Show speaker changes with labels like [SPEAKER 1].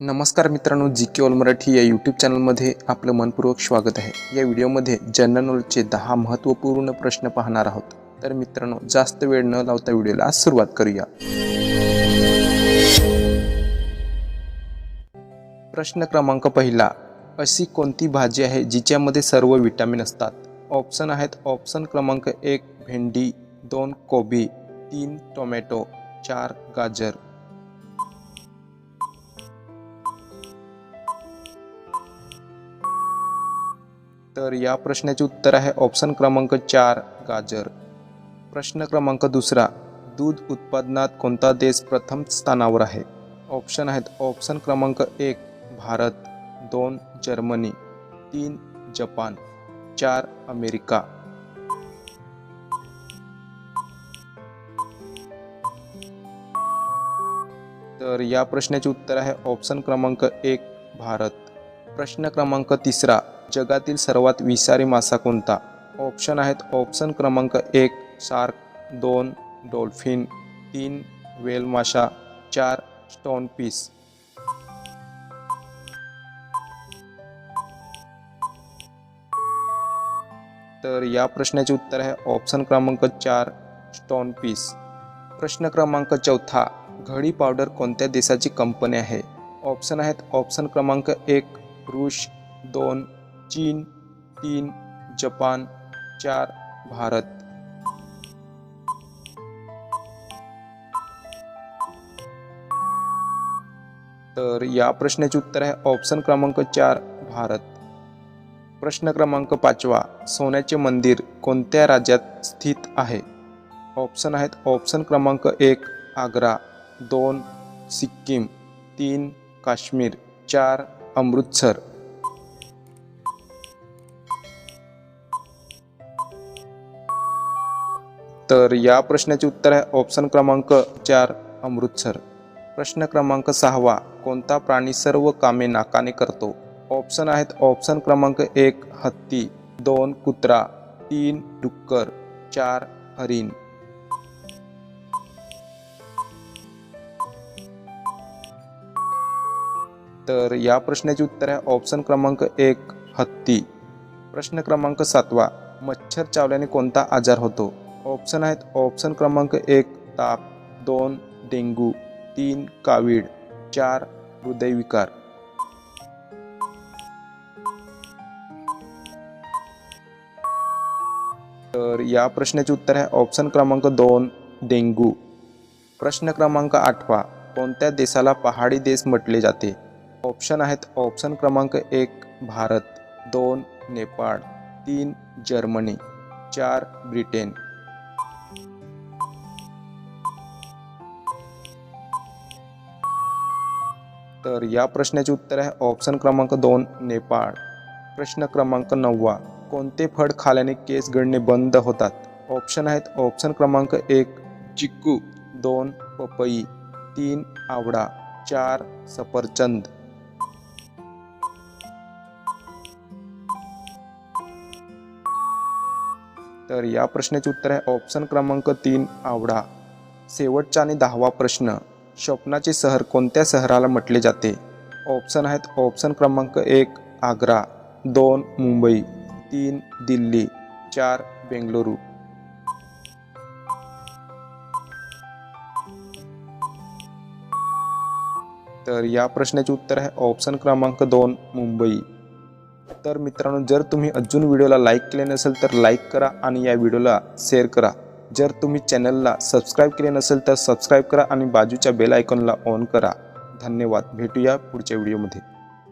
[SPEAKER 1] नमस्कार मित्रांनो जी के ऑल मराठी या यूट्यूब चॅनलमध्ये आपलं मनपूर्वक स्वागत आहे. या व्हिडिओमध्ये जनरल नॉलेजचे दहा महत्त्वपूर्ण प्रश्न पाहणार आहोत. तर मित्रांनो जास्त वेळ न लावता व्हिडिओला सुरुवात करूया. प्रश्न क्रमांक पहिला अशी कोणती भाजी आहे जिच्यामध्ये सर्व विटॅमिन असतात? ऑप्शन आहेत ऑप्शन क्रमांक एक भेंडी दोन कोबी तीन टोमॅटो चार गाजर. तर या प्रश्नाचे उत्तर आहे ऑप्शन क्रमांक चार, गाजर. प्रश्न क्रमांक दुसरा, दूध उत्पादनात कोणता देश प्रथम स्थानावर आहे? ऑप्शन आहेत ऑप्शन क्रमांक एक, भारत, दोन, जर्मनी, तीन, जपान, चार, अमेरिका. तर या प्रश्नाचे उत्तर आहे ऑप्शन क्रमांक एक, भारत. प्रश्न क्रमांक तिसरा जगातील सर्वात विषारी मासा कोणता? ऑप्शन आहेत ऑप्शन क्रमांक एक शार्क दोन डॉल्फिन तीन वेल माशा चार स्टोन पीस. तर या प्रश्नाचे उत्तर आहे ऑप्शन क्रमांक चार स्टोन पीस. प्रश्न क्रमांक चौथा घडी पावडर कोणत्या देशाची कंपनी आहे? ऑप्शन आहेत ऑप्शन क्रमांक एक रुश दोन चीन, तीन, जपान, चार, भारत। तर या प्रश्नाचे उत्तर आहे ऑप्शन क्रमांक चार, भारत. प्रश्न क्रमांक पाचवा, सोन्याचे मंदिर कोणत्या राज्यात स्थित आहे? ऑप्शन आहेत ऑप्शन क्रमांक एक, आग्रा. दोन, सिक्कीम. तीन, काश्मीर. चार, अमृतसर. तर या प्रश्नाचे उत्तर आहे ऑप्शन क्रमांक चार अमृतसर. प्रश्न क्रमांक सहावा कोणता प्राणी सर्व कामे नाकाने करतो? ऑप्शन आहेत ऑप्शन क्रमांक एक हत्ती दोन कुत्रा तीन डुक्कर चार हरिण. तर या प्रश्नाचे उत्तर आहे ऑप्शन क्रमांक एक हत्ती. प्रश्न क्रमांक सातवा मच्छर चावल्याने कोणता आजार होतो? ऑप्शन आहेत. ऑप्शन क्रमांक एक ताप. दोन डेंगू. तीन कावीड चार हृदयविकार. तर या प्रश्नाचे उत्तर आहे ऑप्शन क्रमांक दोन डेंगू. प्रश्न क्रमांक आठवा. कोणत्या देशाला पहाडी देश म्हटले जाते? ऑप्शन आहेत ऑप्शन क्रमांक एक भारत. दोन नेपाळ. तीन जर्मनी. चार ब्रिटेन. तर या प्रश्नाचे उत्तर आहे ऑप्शन क्रमांक दोन नेपाळ. प्रश्न क्रमांक नववा कोणते फळ खाल्याने केस गळणे बंद होतात? ऑप्शन आहेत ऑप्शन क्रमांक एक चिक्कू. दोन पपई. तीन आवडा चार सफरचंद. तर या प्रश्नाचे उत्तर आहे ऑप्शन क्रमांक तीन आवडा शेवटचा आणि दहावा प्रश्न. स्वप्नाचे शहर कोणत्या शहराला म्हटले जाते? ऑप्शन आहेत ऑप्शन क्रमांक एक आग्रा दोन मुंबई तीन दिल्ली चार बेंगलुरू. तर या प्रश्नाचे उत्तर आहे ऑप्शन क्रमांक दोन मुंबई. तर मित्रांनो जर तुम्ही अजून व्हिडिओला लाईक केले नसेल तर लाईक करा आणि या व्हिडिओला शेअर करा. जर तुम्ही चॅनलला सबस्क्राईब केले नसेल तर सबस्क्राईब करा आणि बाजूच्या बेल आयकॉनला ऑन करा. धन्यवाद. भेटूया पुढच्या व्हिडिओमध्ये.